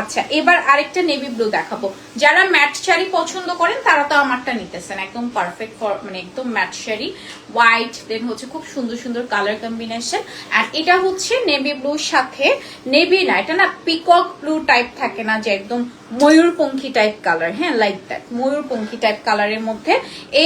আচ্ছা এবার আরেকটা নেভি ব্লু দেখাবো। যারা ম্যাট শাড়ি পছন্দ করেন, তারা তো আমারটা নিতেছেন। একদম পারফেক্ট মানে একদম ম্যাট শাড়ি। হোয়াইট দেন হচ্ছে খুব সুন্দর সুন্দর কালার কম্বিনেশন আর এটা হচ্ছে নেভি ব্লুর সাথে নেভি না, এটা না পিকক ব্লু টাইপ থাকে না, যে একদম ময়ূরপঙ্খী টাইপ কালার হ্যাঁ লাইক দ্যাট ময়ূরপঙ্খী টাইপ কালারের মধ্যে।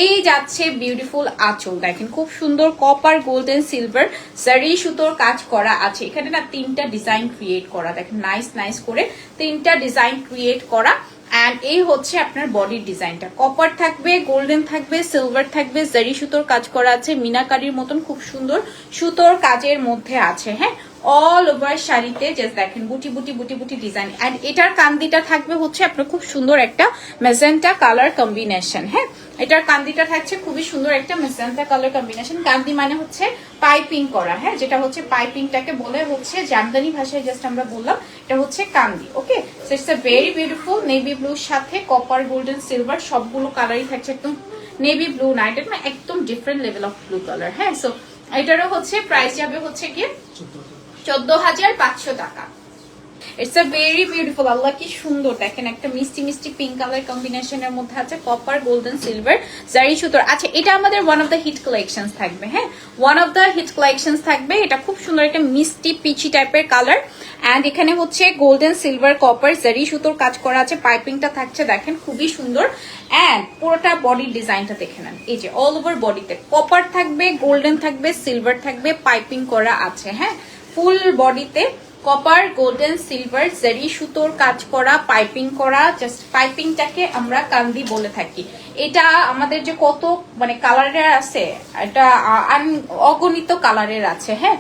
এই যাচ্ছে বিউটিফুল আঁচল। দেখেন, খুব সুন্দর কপার গোল্ডেন সিলভার সারি সুতোর কাজ করা আছে। এখানে না তিনটা ডিজাইন ক্রিয়েট করা। দেখেন নাইস নাইস করে তিনটা ডিজাইন ক্রিয়েট করা অ্যান্ড এই হচ্ছে আপনার বডির ডিজাইনটা কপার থাকবে গোল্ডেন থাকবে সিলভার থাকবে জারি সুতোর কাজ করা আছে, মিনাকারির মতন খুব সুন্দর সুতোর কাজের মধ্যে আছে হ্যাঁ? অল ওভার শাড়িতে জাস্ট দেখেন, বুটি বুটি বুটি বুটি ডিজাইন অ্যান্ড এটার কান্দিটা থাকবে হচ্ছে আপনার খুব সুন্দর একটা মেজেন্টা কালার কম্বিনেশন হ্যাঁ? এটার কান্দিটা থাকছে খুবই সুন্দর একটা মেজেন্টা কালার কম্বিনেশন কান্দি মানে হচ্ছে পাইপিং করা হ্যাঁ? যেটা হচ্ছে পাইপিংটাকে বলে হচ্ছে জামদানি ভাষায় জাস্ট আমরা বললাম, এটা হচ্ছে Kandi okay so it's a very beautiful navy ব্লুর সাথে কপার গোল্ডেন সিলভার সবগুলো কালারই থাকছে একদম নেভি ব্লু না, এটা একদম different level of blue colour হ্যাঁ? সো এটারও হচ্ছে প্রাইস যাবে হচ্ছে গিয়ে চোদ্দ হাজার পাঁচশো টাকা। It's a very beautiful Allah কি সুন্দর। দেখেন একটা মিষ্টি মিষ্টি পিঙ্ক কালার কম্বিনেশনের মধ্যে আছে কপার গোল্ডেন সিলভার জারি সুতোর। আচ্ছা এটা আমাদের one of the hit collection থাকবে হ্যাঁ? One of the hit collection থাকবে, এটা খুব সুন্দর একটা মিষ্টি পিচি টাইপের কালার অ্যান্ড এখানে হচ্ছে গোল্ডেন সিলভার কপার জারি সুতোর কাজ করা আছে পাইপিংটা থাকছে, দেখেন, খুবই সুন্দর। অ্যান্ড পুরোটা বডির ডিজাইনটা দেখে নেন। এই যে অল ওভার বডিতে কপার থাকবে গোল্ডেন থাকবে সিলভার থাকবে পাইপিং করা আছে হ্যাঁ? ফুল বডিতে কপার গোল্ডেন সিলভার জারি সুতোর কাজ করা পাইপিং করা জাস্ট পাইপিংটাকে আমরা কান্দি বলে থাকি। এটা আমাদের যে কত মানে কালারের আছে, এটা অগণিত কালারের আছে হ্যাঁ?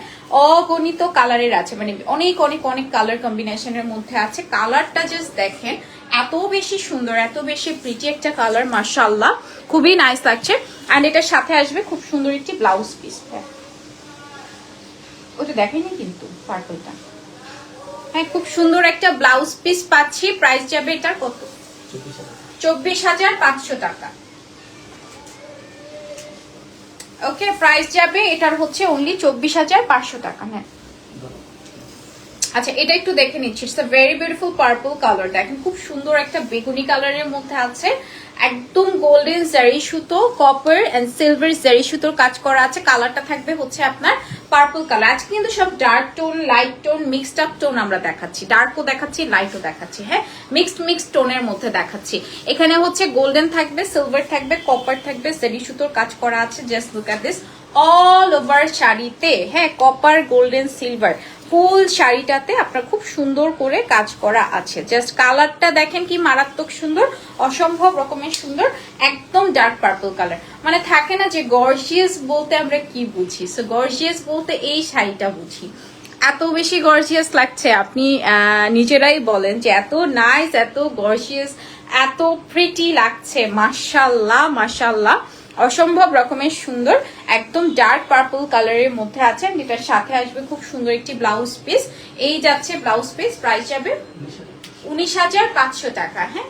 অগণিত কালারের আছে মানে অনেক অনেক অনেক কালার কম্বিনেশনের মধ্যে আছে। কালারটা জাস্ট দেখেন, এত বেশি সুন্দর, এত বেশি প্রিটি একটা কালার মার্শাল্লাহ খুবই নাইস লাগছে। অ্যান্ড এটার সাথে আসবে খুব সুন্দর একটি ব্লাউজ পিস ওটা দেখেনি কিন্তু পার্পলটা হ্যাঁ খুব সুন্দর একটা ব্লাউজ পিস পাচ্ছি। প্রাইস যাবে এটার কত? চব্বিশ হাজার। পাঁচশো টাকা। ওকে প্রাইস যাবে, এটার হচ্ছে অনলি চব্বিশ হাজার পাঁচশো টাকা হ্যাঁ। আচ্ছা এটা একটু দেখে নিচ্ছি। It's a very beautiful purple colour দেখেন, খুব সুন্দর একটা বেগুনি কালারের মধ্যে আছে। একদম গোল্ডেন জারি সুতো কপার এন্ড সিলভার জারি সুতোর কাজ করা আছে। কালারটা থাকবে হচ্ছে আপনার পার্পল কালার আজকে কিন্তু সব dark tone light tone mixed up tone আমরা দেখাচ্ছি। ডার্কও দেখাচ্ছি লাইটও দেখাচ্ছি হ্যাঁ? মিক্সড মিক্সড টোনের মধ্যে দেখাচ্ছি। এখানে হচ্ছে গোল্ডেন থাকবে সিলভার থাকবে কপার থাকবে জারি সুতোর কাজ করা আছে। Just look at this all over শাড়িতে হ্যাঁ কপার গোল্ডেন সিলভার ফুল শাড়িটাতে আপনার খুব সুন্দর করে কাজ করা আছে। জাস্ট কালারটা দেখেন কি মারাত্মক সুন্দর, অসম্ভব রকমের সুন্দর, একদম ডার্ক পার্পল কালার মানে থাকে না যে গর্জিয়াস বলতে আমরা কি বুঝি? সো গর্জিয়াস বলতে এই শাড়িটা বুঝি। এত বেশি গর্জিয়াস লাগছে, আপনি নিজেরাই বলেন যে এত নাইস এত গর্জিয়াস এত প্রিটি লাগছে। মাশাল্লাহ মাশাল্লাহ। অসম্ভব রকমের সুন্দর, একদম ডার্ক পার্পল কালারের মধ্যে আছে এটার সাথে আসবে খুব সুন্দর একটি ব্লাউজ পিস এই যাচ্ছে ব্লাউজ পিস প্রাইস যাবে উনিশ হাজার পাঁচশো টাকা হ্যাঁ?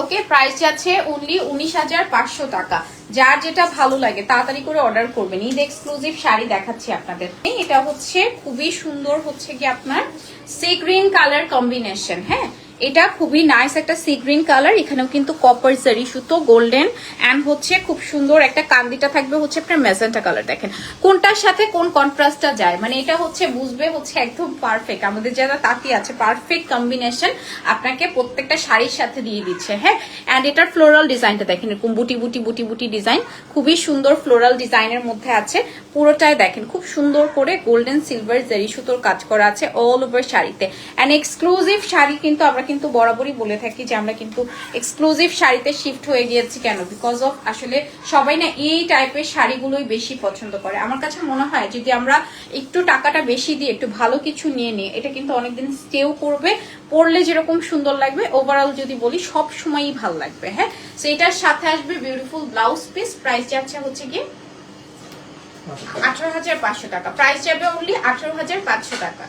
ওকে প্রাইস যাচ্ছে অনলি উনিশ হাজার পাঁচশো টাকা। যার যেটা ভালো লাগে, তাড়াতাড়ি করে অর্ডার করবেন। ঈদ এক্সক্লুসিভ শাড়ি দেখাচ্ছি আপনাদের। এটা হচ্ছে খুবই সুন্দর হচ্ছে কি আপনার সি গ্রিন কালার কম্বিনেশন হ্যাঁ? এটা খুবই নাইস একটা সি গ্রিন কালার এখানেও কিন্তু কপার জারি সুতো গোল্ডেন অ্যান্ড হচ্ছে খুব সুন্দর একটা কান্দিটা থাকবে হচ্ছে আপনার মেজেন্টা কালার দেখেন। কোনটার সাথে কোন কন্ট্রাস্টটা যায়? মানে এটা হচ্ছে বুঝবে হচ্ছে একদম পারফেক্ট আমাদের যারা তাঁতি আছে পারফেক্ট কম্বিনেশন আপনাকে প্রত্যেকটা শাড়ির সাথে দিয়ে দিচ্ছে হ্যাঁ? অ্যান্ড এটার ফ্লোরাল ডিজাইনটা দেখেন, এরকম বুটি বুটি বুটি বুটি ডিজাইন খুবই সুন্দর ফ্লোরাল ডিজাইনের মধ্যে আছে। পুরোটাই দেখেন, খুব সুন্দর করে গোল্ডেন সিলভার জারি সুতোর কাজ করা আছে অল ওভার শাড়িতে। অ্যান্ড এক্সক্লুসিভ শাড়ি কিন্তু আমরা কিন্তু বরাবরই বলে থাকি যে আমরা কিন্তু এক্সক্লুসিভ শাড়িতে শিফট হয়ে গিয়েছি কেন? বিকজ অফ আসলে সবাই না এই টাইপের শাড়িগুলোই বেশি পছন্দ করে। আমার কাছে মনে হয় যদি আমরা একটু টাকাটা বেশি দিয়ে একটু ভালো কিছু নিয়ে নিই এটা কিন্তু অনেকদিন স্টেও করবে পরলে যেরকম সুন্দর লাগবে ওভারঅল যদি বলি সব সময়ই ভালো লাগবে হ্যাঁ? তো এটার সাথে আসবে বিউটিফুল ব্লাউজ পিস প্রাইস যাচ্ছে হচ্ছে গিয়ে আঠারো হাজার পাঁচশো টাকা। প্রাইস যাবে অনলি আঠারো হাজার পাঁচশো টাকা।